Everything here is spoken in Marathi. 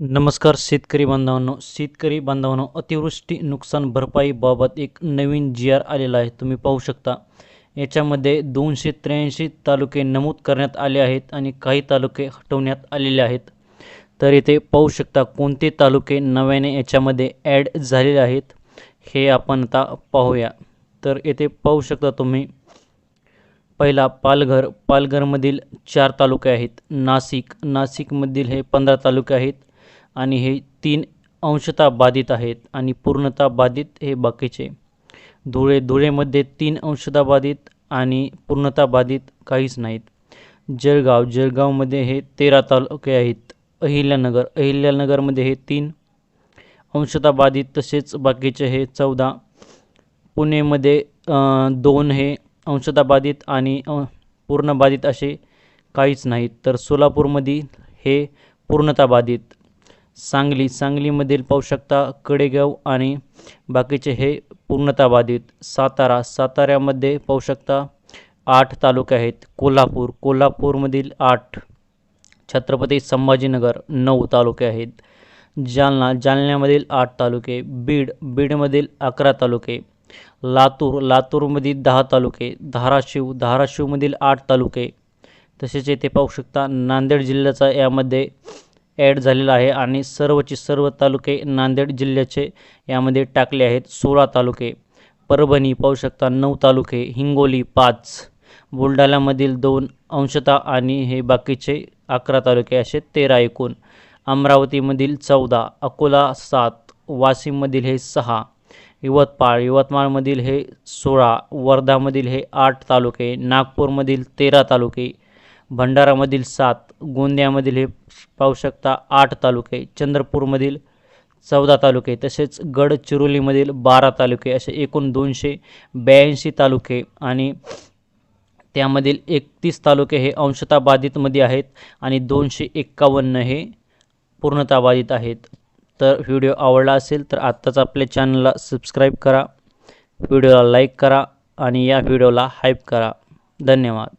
नमस्कार शेतकरी बांधवांनो. शेतकरी बांधवांनो अतिवृष्टी नुकसान भरपाईबाबत एक नवीन जी आर आलेला आहे. तुम्ही पाहू शकता. याच्यामध्ये दोनशे त्र्याऐंशी तालुके नमूद करण्यात आले आहेत आणि काही तालुके हटवण्यात आलेले आहेत. तर इथे पाहू शकता कोणते तालुके नव्याने याच्यामध्ये ॲड झालेले आहेत हे आपण आता पाहूया. तर येथे पाहू शकता तुम्ही पहिला पालघर. पालघरमधील चार तालुके आहेत. नाशिक. नाशिकमधील हे पंधरा तालुके आहेत. आणि हे तीन अंशता बाधित आहेत आणि पूर्णता बाधित हे बाकीचे. धुळे धुळेमध्ये तीन अंशता बाधित आणि पूर्णता बाधित काहीच नाहीत. जळगाव जळगावमध्ये हे तेरा तालुके आहेत. अहिल्यानगर अहिल्यानगरमध्ये हे तीन अंशता बाधित तसेच बाकीचे हे चौदा. पुणेमध्ये दोन हे अंशता बाधित आणि पूर्ण बाधित असे काहीच नाहीत. तर सोलापूरमध्ये हे पूर्णता बाधित. सांगली सांगलीमधील पाहू शकता कडेगाव आणि बाकीचे हे पूर्णतः बाधित सातारा. साताऱ्यामध्ये पाहू शकता आठ तालुके आहेत. कोल्हापूर कोल्हापूरमधील आठ छत्रपती संभाजीनगर नऊ तालुके आहेत. जालना जालन्यामधील आठ तालुके बीड बीडमधील अकरा तालुके लातूर लातूरमधील दहा तालुके धाराशिव धाराशिवमधील आठ तालुके तसेच येथे पाहू शकता नांदेड जिल्ह्याचा यामध्ये ॲड झालेला आहे आणि सर्वचे सर्व तालुके नांदेड जिल्ह्याचे यामध्ये टाकले आहेत. सोळा तालुके. परभणी पाहू शकता नऊ तालुके. हिंगोली पाच. बुलढाण्यामधील दोन अंशतः आणि हे बाकीचे अकरा तालुके असे तेरा एकूण. अमरावतीमधील चौदा अकोला सात वाशिममधील हे सहा यवतमाळ यवतमाळमधील हे सोळा वर्धामधील हे आठ तालुके नागपूरमधील तेरा तालुके भंडारामधील सात गोंदियामधील हे पाहू शकता आठ तालुके चंद्रपूरमधील चौदा तालुके तसेच गडचिरोलीमधील बारा तालुके असे एकूण दोनशे ब्याऐंशी तालुके आणि त्यामधील एकतीस तालुके हे अंशताबाधितमध्ये आहेत आणि दोनशे एक्कावन्न हे पूर्णताबाधित आहेत. तर व्हिडिओ आवडला असेल तर आत्ताच आपल्या चॅनलला सबस्क्राईब करा व्हिडिओला लाईक करा आणि या व्हिडिओला हाईप करा. धन्यवाद.